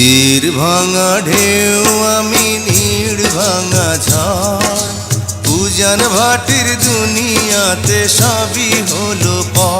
তীর ভাঙা ঢেউ আমি নীড় ভাঙা ঝড়। পূজন ভাটির দুনিয়াতে সবই হলো পর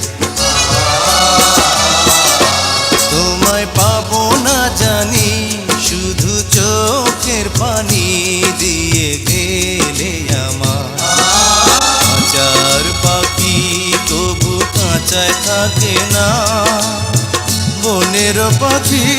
বনের